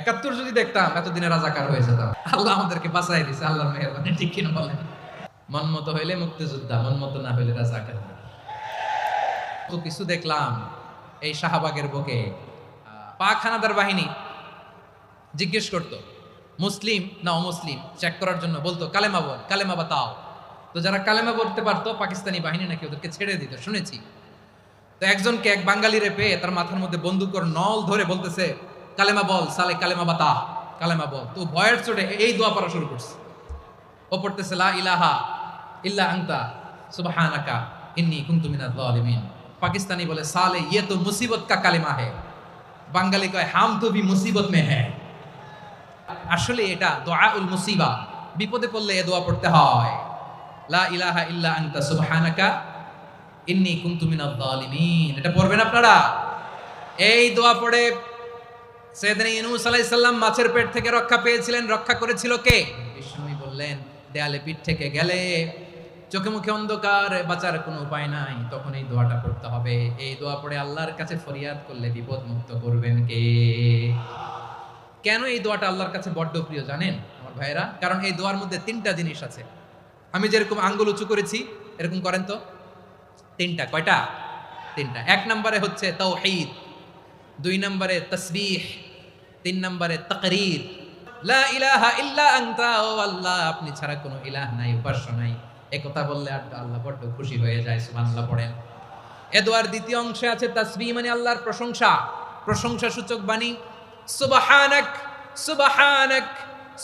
একাত্তর যদি দেখতাম, এতদিনে রাজাকার হয়ে যেতাম। আল্লাহ আমাদেরকে বাঁচাই দিছে, আল্লাহর মেহরবানি, ঠিক কিনা বলেন? মন মতো হইলে মুক্তিযোদ্ধা মন মতো না হইলে রাজাকার। তো কিছু দেখলাম, এই শাহবাগের বুকে হানাদার বাহিনী জিজ্ঞেস করতো, মুসলিম না অমুসলিম? চেক করার জন্য বলতো, কালেমা বল, কালেমা বা তাও তো যারা কালেমা বলতে পারতো, পাকিস্তানি বাহিনী নাকি ওদেরকে ছেড়ে দিত, শুনেছি। তো একজনকে এক বাঙালি রে পেয়ে তার মাথার মধ্যে বন্দুকর নল ধরে বলতেছে কালেমা বল, সালে কালেমা বাতা কালেমা বল। তো ভয়ের চোটে এই দোয়া পড়া শুরু করছে। ও পড়তেছে, লা ইলাহা ইল্লা আংতা সুবহানাকা ইন্নী কুনতু জালিমিন পাকিস্তানি বলে, সালে ইয়ে তো মুসিবত কা কালেমা হে। বাঙালি কয়, হাম তো ভি মুসিবত মে হ্যায় আসলে এটা দোয়া উল মুসিবা। বিপদে পড়লে এ দোয়া পড়তে হয়। লা ইলাহা ইল্লা আনতা, সুবহানাকা ইন্নী কুনতু মিনাজ জালিমিন এটা পড়বেন আপনারা? এই দোয়া পড়ে সৈয়দনা ইউনূস আলাইহিস সালাম মাছের পেট থেকে রক্ষা পেয়েছিলেন। রক্ষা করেছিল কে? বিষ্ণুই বললেন, দেয়ালে পিঠ থেকে গেলে চোখে মুখে অন্ধকার, বাঁচার কোনো উপায় নাই, তখন এই দোয়াটা পড়তে হবে। এই দোয়া পড়ে আল্লাহর কাছে ফরিয়াদ করলে বিপদ মুক্ত করবেন কে? কেন এই দোয়াটা আল্লাহর কাছে বড্ড প্রিয় জানেন আমার ভাইয়েরা? কারণ এই দোয়ার মধ্যে তিনটা জিনিস আছে। আমি যেরকম আঙ্গুল উঁচু করেছি, এরকম করেন তো? তিনটা, কয়টা? তিনটা। এক নম্বরে হচ্ছে তৌহিদ, দুই নম্বরে তসবিহ তিন নম্বরে তকরির। আপনি ছাড়া কোনো ইলাহ নাই, উপাস্য নাই। এ বললে আর আল্লাহ বড্ড খুশি হয়ে যায়, সুবহানাল্লাহ পড়েন। এ দোয়ার দ্বিতীয় অংশে আছে তাসবিহ মানে আল্লাহর প্রশংসা। প্রশংসা সূচক বাণী, সুবহানাক সুবহানাক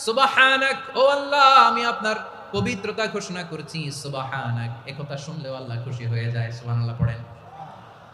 সুবহানাক, ও আল্লাহ, আমি আপনার পবিত্রতা ঘোষণা করছি, সুবহানাক। এ কথা শুনলেও আল্লাহ খুশি হয়ে যায়, সুবহানাল্লাহ পড়েন।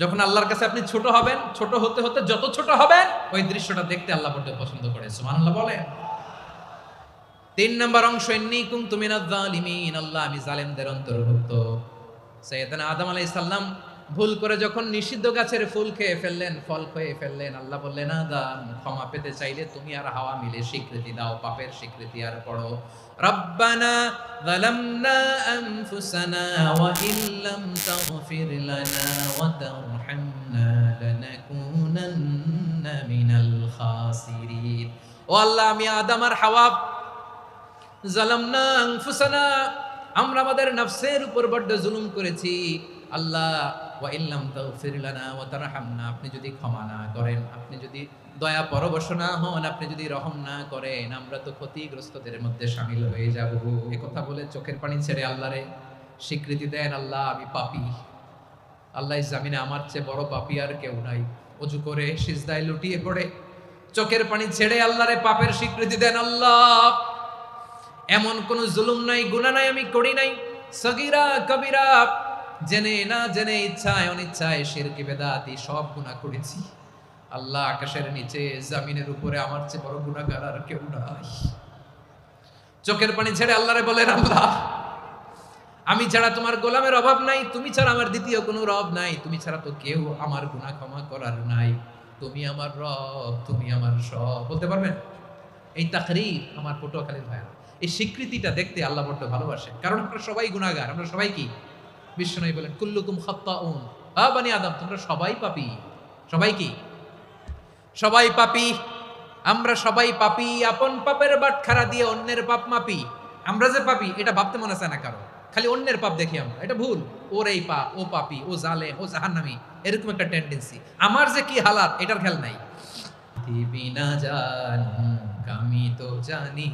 যখন আল্লাহর কাছে আপনি ছোট হবেন, ছোট হতে হতে যত ছোট হবেন, ওই দৃশ্যটা দেখতে আল্লাহ বড্ড পছন্দ করে। সুমান আল্লাহ বলে তিন নম্বর অংশ এমনি কুম তুমি আল্লাহ আমি জালেমদের অন্তর্ভুক্ত। সৈয়দ আদম আলাইসাল্লাম ভুল করে যখন নিষিদ্ধ গাছের ফুল খেয়ে ফেললেন ফল খেয়ে ফেললেন আল্লাহ বললেন আদম ক্ষমা পেতে চাইলে তুমি আর হাওয়া মিলে স্বীকৃতি দাও পাপের স্বীকৃতি আর পড়ো রব্বানা ظلمنا أنفسنا وإن لم تغفر لنا وترحمنا لنكونن من الخاسرين ও আল্লাহ আমি আদম আর হাওয়া জালামনা আনফুসানা আমরা আমাদের নফসের উপর বড্ড জুলুম করেছি আল্লাহ ওয়া ইল্লাম তাগফির লানা ওয়া তারহামনা, আপনি যদি ক্ষমা না করেন, আপনি যদি দয়া পরবশ না হন, আপনি যদি রহম না করেন, আমরা তো ক্ষতিগ্রস্তদের মধ্যে শামিল হয়ে যাব। এ কথা বলে চোখের পানি ছেড়ে আল্লাহরে স্বীকৃতি দেন, আল্লাহ আমি পাপী। আল্লাহ জামিনে আমার চেয়ে বড় পাপী আর কেউ নাই। অজু করে সিজদায় লুটিয়ে পড়ে, চোখের পানি ছেড়ে আল্লাহরে পাপের স্বীকৃতি দেন, আল্লাহ। এমন কোন জুলুম নাই, গুনাহ নাই, আমি করি নাই। সগিরা, কবিরা জেনে না জেনে ইচ্ছায় অনিচ্ছায় শিরকি বেদাতি সব গুনাহ করেছি। আল্লাহ আকাশের নিচে, জামিনের উপরে আমার চেয়ে বড় গুনাহগার আর কেউ নাই। চোখের পানি ছেড়ে আল্লাহরে বলেন, আল্লাহ, আমি ছাড়া তোমার গোলামের অভাব নাই, তুমি ছাড়া আমার দ্বিতীয় কোনো রব নাই, তুমি ছাড়া তো কেউ আমার গুনাহ ক্ষমা করার নাই। তুমি আমার রব, তুমি আমার সব। বলতে পারবেন? এই তাকরির আমার পটুয়াখালীর ভাইয়া এই স্বীকৃতিটা দেখতে আল্লাহ বড্ড ভালোবাসে কারণ আমরা সবাই গুণাগার আমরা সবাই কি? বিশ্বনবী বলেন, কুল্লুকুম খাত্তাউন। আ বানি আদম, তোমরা সবাই পাপী। সবাই কি? সবাই পাপী। আমরা সবাই পাপী, আপন পাপের বাটখারা দিয়ে অন্যের পাপ মাপি। আমরা যে পাপী, এটা ভাবতে মনে চায় না কারও। খালি অন্যের পাপ দেখি আমরা। এটা ভুল। ওর এই পাপ ও পাপী, ও জালে ও জাহান্নামি, এরকম একটা টেন্ডেন্সি আমার যে কি হালাত, এটার খেয়াল নাই। বিনা জানুক আমি তো জানি।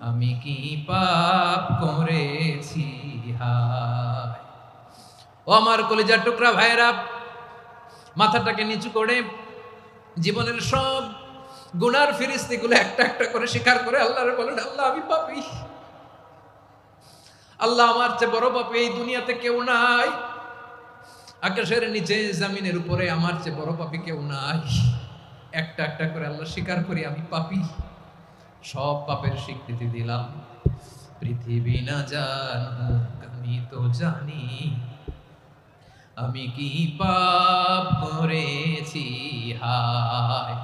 আমি কি পাপ করেছি? হায়। ও আমার কলিজার টুকরা ভাইরা মাথাটাকে নিচু করে জীবনের সব গুনার ফিরিস্তিগুলো একটা একটা করে স্বীকার করে আল্লাহরে বলেন, আল্লাহ আমি পাপি। আল্লাহ আমার চেয়ে বড় পাপি এই দুনিয়াতে কেউ নাই। আকাশের নিচে, জামিনের উপরে আমার চেয়ে বড় পাপি কেউ নাই। একটা একটা করে আল্লাহ স্বীকার করি, আমি পাপি। সব পাপের স্বীকৃতি দিলাম। পৃথিবী না জানুক, আমি তো জানি। আমি কি পাপ করেছি? হায়,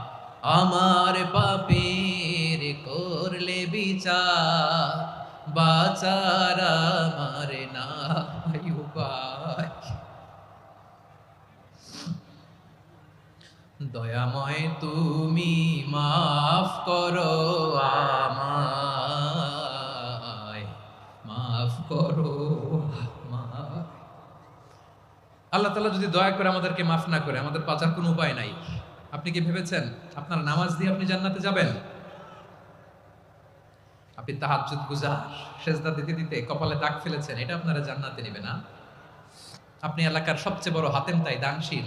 আমার পাপের করলে বিচার, বাচার আমার না উপায় দয়াময় তুমি মাফ করো মাফ করো আল্লাহ তাআলা যদি দয়া করে আমাদেরকে মাফ না করে, আমাদের বাঁচার কোনো উপায় নাই। আপনি কি ভেবেছেন আপনার নামাজ দিয়ে আপনি জান্নাতে যাবেন? আপনি তাহাজ্জুদ, গুজার, সেজদা দিতে দিতে কপালে দাগ ফেলেছেন, এটা আপনারা জান্নাতে নেবে না আপনি এলাকার সবচেয়ে বড় হাতেম তাই দানশীল।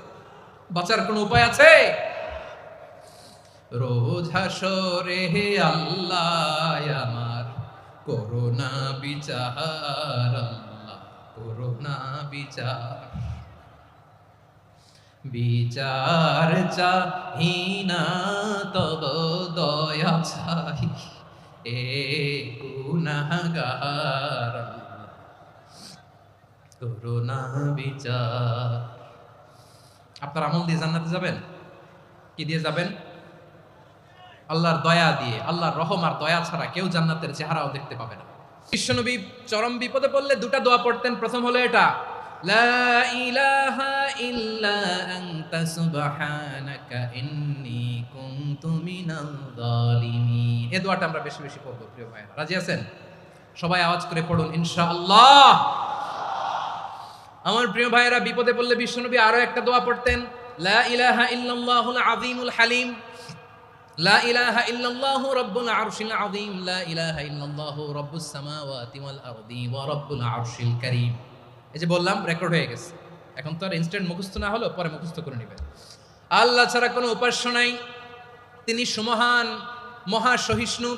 বাঁচার কোনো উপায় আছে? রোজ হাসরে হে আল্লাহ, আমার করোনা বিচার, আল্লাহ করোনা বিচার। বিচার চাহিনা তব দয়া চাই এ আল্লাহ করোনা বিচার। আপনার আমল দিয়ে জান্নাতে যাবেন? কি দিয়ে যাবেন? আল্লাহর দয়া দিয়ে, আল্লাহর রহম আর দয়া ছাড়া কেউ জান্নাতের চেহারাও দেখতে পাবে না। বিশ্বনবী চরম বিপদে পড়লে দুটা দোয়া পড়তেন। প্রথম হলো এটা, লা দোয়াটা আমরা বেশি বেশি পড়ব, প্রিয় রাজি আছেন? সবাই আওয়াজ করে পড়ুন, ইনশাআল্লাহ। আমার প্রিয় ভাইয়েরা, বিপদে পড়লে বিশ্বনবী আরও একটা দোয়া পড়তেন, লা ইলাহা হালিম, লা ইলাহা লা ইলাহা রাব্বুস রাব্বুল এই যে বললাম রেকর্ড হয়ে গেছে। এখন তো আর ইনস্ট্যান্ট না পরে করে নেবেন। আল্লাহ ছাড়া কোনো উপাস্য নাই। তিনি সুমহান, মহা সহিষ্ণু।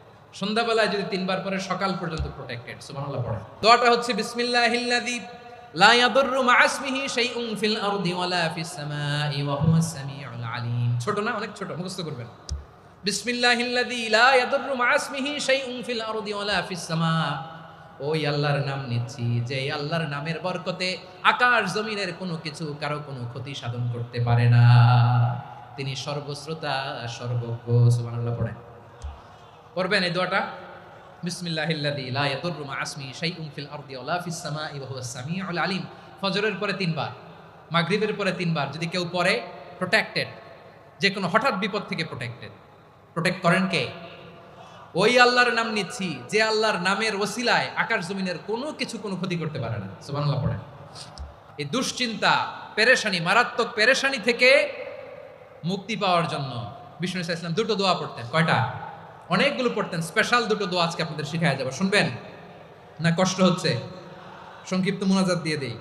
সন্ধ্যাবেলায় যদি তিনবার পরে সকাল পর্যন্ত প্রোটেক্টেড সুবহানাল্লাহ পড়ে দোয়াটা হচ্ছে, বিসমিল্লাহিল্লাযী লা ইয়াদুররু মা ইসমিহি শাইউন ফিল আরদি ওয়ালা ফিস সামাই ওয়া হুয়াস সামিউল আলিম। ছোট না, অনেক ছোট, মুখস্থ করবেন। বিসমিল্লাহিল্লাযী লা ইয়াদুররু মা ইসমিহি শাইউন ফিল আরদি ওয়ালা ফিস সামা। ওই আল্লাহর নাম নিচ্ছি, যে আল্লাহর নামের বরকতে আকাশ জমিনের কোনো কিছু কারও কোনো ক্ষতি সাধন করতে পারে না। তিনি সর্বশ্রোতা, সর্বজ্ঞ, সুবহানাল্লাহ পড়েন। পড়বেন এই দোয়াটা? আলিম। ফজরের পরে তিনবার, মাগরিবের পরে তিনবার যদি কেউ পড়ে প্রোটেক্টেড যে কোনো হঠাৎ বিপদ থেকে প্রোটেক্টেড প্রোটেক্ট করেন কে? ওই আল্লাহর নাম নিচ্ছি, যে আল্লাহর নামের ওসিলায় আকাশ জমিনের কোনো কিছু কোনো ক্ষতি করতে পারে না। সুবহানাল্লাহ, পড়েন। এই দুশ্চিন্তা, পেরেশানি, মারাত্মক পেরেশানি থেকে মুক্তি পাওয়ার জন্য বিষ্ণু ইসা ইসলাম দুটো দোয়া পড়তেন। কয়টা? অনেকগুলো পড়তেন। স্পেশাল দুটো দোয়া আজকে আপনাদের শিখায় যাব। শুনবেন? না কষ্ট হচ্ছে? সংক্ষিপ্ত মোনাজাত দিয়ে দেই।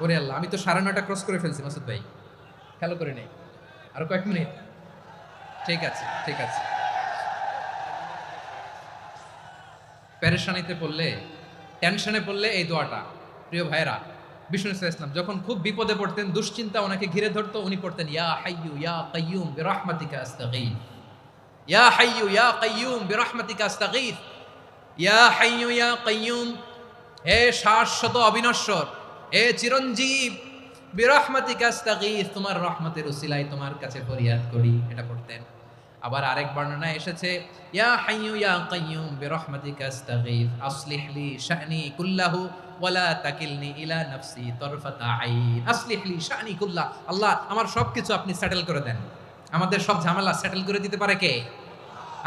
ওরে আল্লাহ, আমি তো সাড়ে নয়টা ক্রস করে ফেলছি মাসুদ ভাই। খেয়াল করে নেই। আরও কয়েক মিনিট। ঠিক আছে ঠিক আছে। প্যারেশানিতে পড়লে, টেনশনে পড়লে এই দোয়াটা। প্রিয় ভাইরা বিষ্ণু ইসলাম যখন খুব বিপদে পড়তেন, দুশ্চিন্তা ওনাকে ঘিরে ধরতো, উনি পড়তেন, ইয়া হাইয়ু ইয়া কাইয়ুম বিরহমাতিকা আস্তাগীথ ইয়া হাইয়ু ইয়া কাইয়ুম বিরহমাতিকা আস্তাগীথ ইয়া হাইয়ু ইয়া কাইয়ুম হে শাশ্বত অবিনশ্বর, হে চিরঞ্জীব বিরহমাতিকা আস্তাগীথ তোমার রহমতের উসিলায় তোমার কাছে ফরিয়াদ করি। এটা পড়তেন। আবার আরেক বর্ণনায় এসেছে ইয়া হাইয়ু ইয়া কাইয়ুম বিরহমাতিকা আস্তাগীথ আসলিহ লি কুল্লাহু ওয়ালা তাকিলনি ইলা নাফসি তরফাতা আইন আসলিহ লি শানি আল্লাহ, আমার সবকিছু আপনি সেটেল করে দেন। আমাদের সব ঝামেলা সেটেল করে দিতে পারে কে?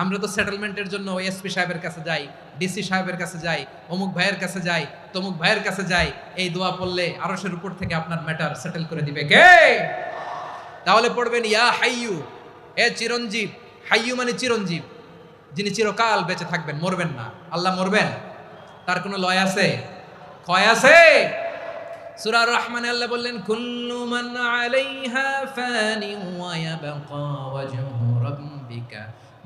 আমরা তো সেটেলমেন্টের জন্য ওই এসপি সাহেবের কাছে যাই ডিসি সাহেবের কাছে যাই, অমুক ভাইয়ের কাছে যাই, তমুক ভাইয়ের কাছে যাই, এই দোয়া পড়লে আরশের উপর থেকে আপনার ম্যাটার সেটেল করে দিবে। কে? তাহলে পড়বেন, ইয়া হাইয়ু, এ চিরঞ্জীব, হাইয়ু মানে চিরঞ্জীব, যিনি চিরকাল বেঁচে থাকবেন, মরবেন না। আল্লাহ মরবেন? তার কোনো লয় আছে? ক্ষয় আছে? সূরা রহমানে আল্লাহ বললেন, কুল্লু মান আলাইহা ফানি ওয়া ইয়াবকা ওয়াজহু রাব্বিকা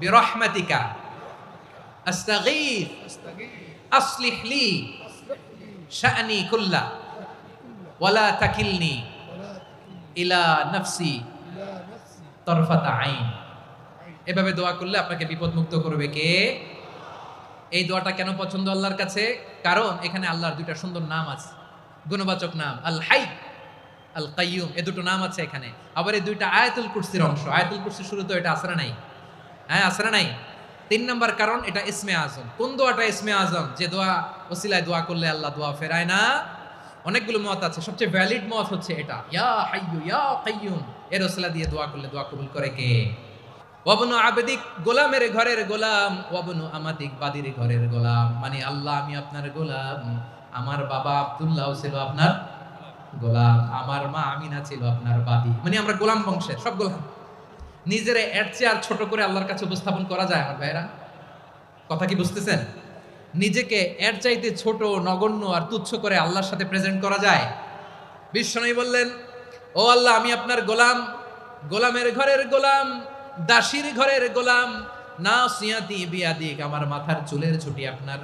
বিরহমাতিকা আস্তাগীথ আসলিহ লি শা'নি কুল্লা ওয়ালা তাকিলনি ইলা নাফসি তরফাতা আইন এভাবে দোয়া করলে আপনাকে বিপদ মুক্ত করবে কে? এই দোয়াটা কেন পছন্দ আল্লাহর কাছে? কারণ এখানে আল্লাহর দুইটা সুন্দর নাম আছে। গুণবাচক নাম, আল হাই, আল কাইয়ুম, এ দুটো নাম আছে এখানে। আবার এই দুইটা আয়াতুল কুরসির অংশ। আয়াতুল কুরসির শুরু তো এটা আসরা নাই। হ্যাঁ আছে না নাই। তিন নম্বর কারণ, এটা ইসমে আজম। কোন দোয়াটা ইসমে আজম? যে দোয়া, ওসিলায় দোয়া করলে আল্লাহ দোয়া ফেরায় না। অনেকগুলো মত আছে। সবচেয়ে ভ্যালিড মত হচ্ছে এটা। ইয়া হাইয়ু ইয়া কাইয়ুম এর ওসিলা দিয়ে দোয়া করলে দোয়া কবুল করে কে? ওয়াবনু আবেদিক গোলামের ঘরের গোলাম। ওয়াবনু আমাদিক বাদির ঘরের গোলাম। মানে আল্লাহ, আমি আপনার গোলাম। আমার বাবা আব্দুল্লাহ ছিল আপনার গোলাম। আমার মা আমিনা ছিল আপনার বাদি। মানে আমরা গোলাম বংশের, সব গোলাম। নিজের এর চেয়ে আর ছোট করে আল্লাহর কাছে উপস্থাপন করা যায় আমার ভাইরা কথা কি বুঝতেছেন? নিজেকে এর চাইতে ছোট, নগণ্য আর তুচ্ছ করে আল্লাহর সাথে প্রেজেন্ট করা যায়। বিশ্বনবী বললেন, ও আল্লাহ, আমি আপনার গোলাম। গোলামের ঘরের গোলাম, দাসীর ঘরের গোলাম। না সিয়াতি বিয়াদিক, আমার মাথার চুলের ছুটি আপনার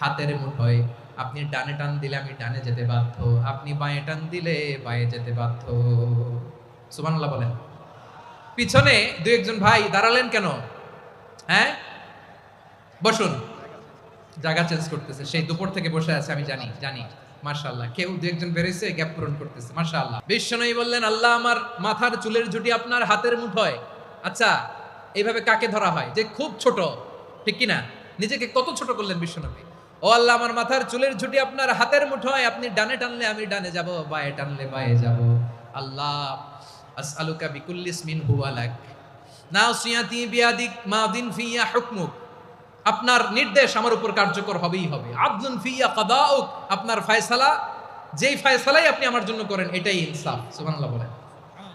হাতের মুঠোয় আপনি ডানে টান দিলে আমি ডানে যেতে বাধ্য। আপনি বাঁয়ে টান দিলে বাঁয়ে যেতে বাধ্য। সুবহানাল্লাহ বলেন। পিছনে দু একজন ভাই দাঁড়ালেন কেন? হ্যাঁ? বসুন। জায়গা চেঞ্জ করতেছে। সেই দুপুর থেকে বসে আছে, আমি জানি জানি। মার্শাল্লাহ কেউ দু একজন বেরিয়েছে গ্যাপ পূরণ করতেছে। মার্শাল্লাহ বিশ্বনবী বললেন, আল্লাহ আমার মাথার চুলের ঝুটি আপনার হাতের মুঠোয়। আচ্ছা এইভাবে কাকে ধরা হয়? যে খুব ছোট, ঠিক কি না নিজেকে কত ছোট করলেন বিশ্বনবী ও আল্লাহ, আমার মাথার চুলের ঝুটি আপনার হাতের মুঠোয়। আপনি ডানে টানলে আমি ডানে যাব, বায়ে টানলে বায়ে যাব। আল্লাহ। আসআলুকা বিকুল্লিস মিন হুয়ালাক নাসিয়াতি বিয়াদিক মাদিন ফিয়া হুকমুক। আপনার নির্দেশ আমার উপর কার্যকর হবেই হবে। আদলুন ফিয়া কাদাউক। আপনার ফয়সালা, যেই ফয়সালাই আপনি আমার জন্য করেন, এটাই ইনসাফ, সুবহানাল্লাহ বলেন।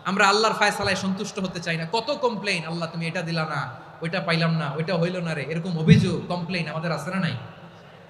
আমরা আল্লাহর ফয়সালায় সন্তুষ্ট হতে চাই না। কত কমপ্লেইন আল্লাহ তুমি এটা দিলা না, ওইটা পাইলাম না, ওইটা হইল না রে, এরকম অভিযোগ কমপ্লেইন আমাদের আছে না নাই?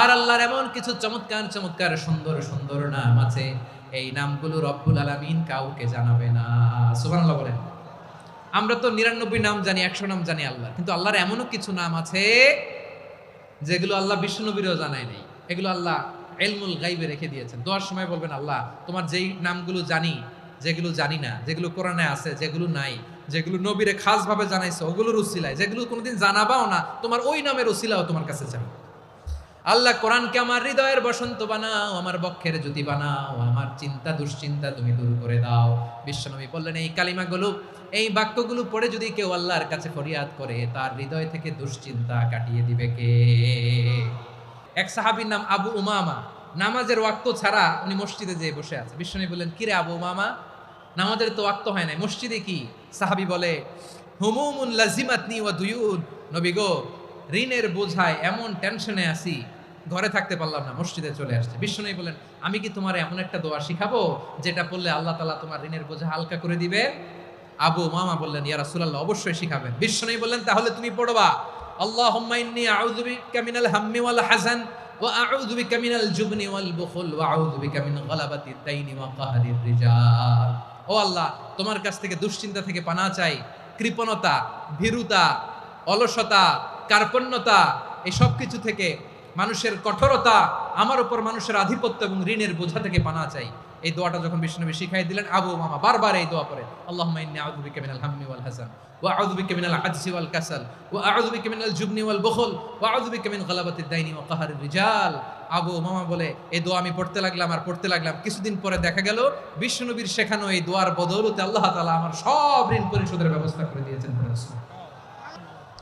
আর আল্লাহর এমন কিছু চমৎকার চমৎকার, সুন্দর সুন্দর নাম আছে। এই নামগুলো রব্বুল আলামিন কাউকে জানাবে না। সুবহানাল্লাহ বলেন। আমরা তো নিরানব্বই নাম জানি, একশো নাম জানি আল্লাহ। কিন্তু আল্লাহর এমনও কিছু নাম আছে যেগুলো আল্লাহ বিষ্ণুনবীরও জানায় নেই। এগুলো আল্লাহ এলমুল গাইবে রেখে দিয়েছেন। দোয়ার সময় বলবেন, আল্লাহ, তোমার যেই নামগুলো জানি, যেগুলো জানি না, যেগুলো কোরআনে আছে, যেগুলো নাই, যেগুলো নবীরে খাস ভাবে জানাইছে, ওগুলোর উসিলায়, যেগুলো কোনোদিন জানাবাও না, তোমার ওই নামের উসিলাও তোমার কাছে চাই। আল্লাহ কোরআনকে আমার হৃদয়ের বসন্ত বানাও, আমার বক্ষের জ্যোতি বানাও, আমার চিন্তা দুশ্চিন্তা তুমি দূর করে দাও। বিশ্বনবী বললেন, এই কালিমাগুলো, এই বাক্যগুলো পড়ে যদি কেউ আল্লাহর কাছে ফরিয়াদ করে, তার হৃদয় থেকে দুশ্চিন্তা কাটিয়ে দিবে কে? এক সাহাবীর নাম আবু উমামা, নামাজের ওয়াক্ত ছাড়া উনি মসজিদে যেয়ে বসে আছে। বিশ্বনবী বললেন কিরে আবু উমামা? নামাজের তো ওয়াক্ত হয় নাই, মসজিদে কি? সাহাবি বলে, হুমুমুন লাজিমাতনি ওয়া দুয়ুন নবী গো ঋণের বোঝায় এমন টেনশনে আছি, ঘরে থাকতে পারলাম না, মসজিদে চলে আসছে। বিশ্বনবী বলেন আমি কি তোমার এমন একটা দোয়া শিখাবো, যেটা পড়লে আল্লাহ তালা তোমার ঋণের বোঝা হালকা করে দিবে আবু মামা বললেন, ইয়া রাসূলুল্লাহ, অবশ্যই শিখাবেন। বিশ্বনবী বললেন, তাহলে তুমি পড়বা, আল্লাহুম্মা ইন্নী আউযু বিকা মিনাল হাম্মি ওয়াল হাযান ওয়া আউযু বিকা মিনাল জুবনি ওয়াল ওয়া আউযু বিকা মিন গালাবাতিদ দাইনি ওয়া কাহরির রিজাল। ও আল্লাহ, তোমার কাছ থেকে দুশ্চিন্তা থেকে পানা চাই, কৃপণতা, ভীরুতা, অলসতা কার্পণ্যতা, এই সব কিছু থেকে মানুষের কঠোরতা, আমার উপর মানুষের আধিপত্য এবং ঋণের বোঝা থেকে পানা চাই। এই দোয়াটা যখন বিষ্ণুনবী শিখাই দিলেন, আবু মামা বারবার এই দোয়া এই দোয়া আমি পড়তে লাগলাম আর পড়তে লাগলাম। কিছুদিন পরে দেখা গেল বিষ্ণুনবীর শেখানো এই দোয়ার বদৌলতে আল্লাহ তাআলা আমার সব ঋণ পরিশোধের ব্যবস্থা করে দিয়েছেন।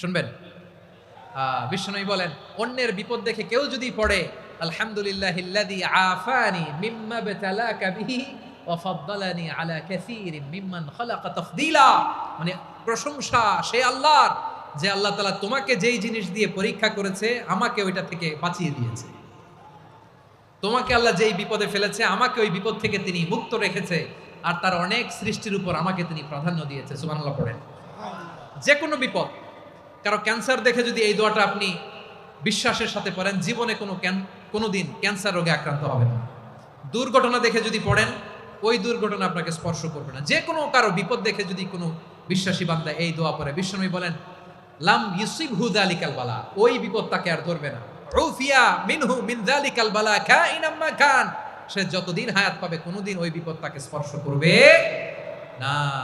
শুনবেন? বিশ্বনবী বলেন, অন্যের বিপদ দেখে কেউ যদি পড়ে আলহামদুলিল্লাহ আফানি মিম্মা বিতালাকা বিহি ওয়া আলা কাসীরিন মিম্মান খালাকা তাফদীলা। মানে প্রশংসা সে আল্লাহর, যে আল্লাহ তাআলা তোমাকে যেই জিনিস দিয়ে পরীক্ষা করেছে, আমাকে ওইটা থেকে বাঁচিয়ে দিয়েছে। তোমাকে আল্লাহ যেই বিপদে ফেলেছে, আমাকে ওই বিপদ থেকে তিনি মুক্ত রেখেছে, আর তার অনেক সৃষ্টির উপর আমাকে তিনি প্রাধান্য দিয়েছে। সুবহানাল্লাহ পড়েন। যে কোনো বিপদ কারও ক্যান্সার দেখে যদি এই দোয়াটা আপনি বিশ্বাসের সাথে পড়েন, জীবনে কোনো ক্যান- কোনোদিন ক্যান্সার রোগে আক্রান্ত হবে না। দুর্ঘটনা দেখে যদি পড়েন, ওই দুর্ঘটনা আপনাকে স্পর্শ করবে না। যে কোনো কারও বিপদ দেখে যদি কোনো বিশ্বাসী বান্দা এই দোয়া পড়ে, বিশ্বনবী বলেন, লাম ইউসিব হু দালিকাল বালা ওই বিপদ তাকে আর ধরবে না। উফিয়া মিনহু মিন দালিকাল বালা কাইনাম মা কান সে যতদিন হায়াত পাবে, কোনোদিন ওই বিপদ তাকে স্পর্শ করবে না।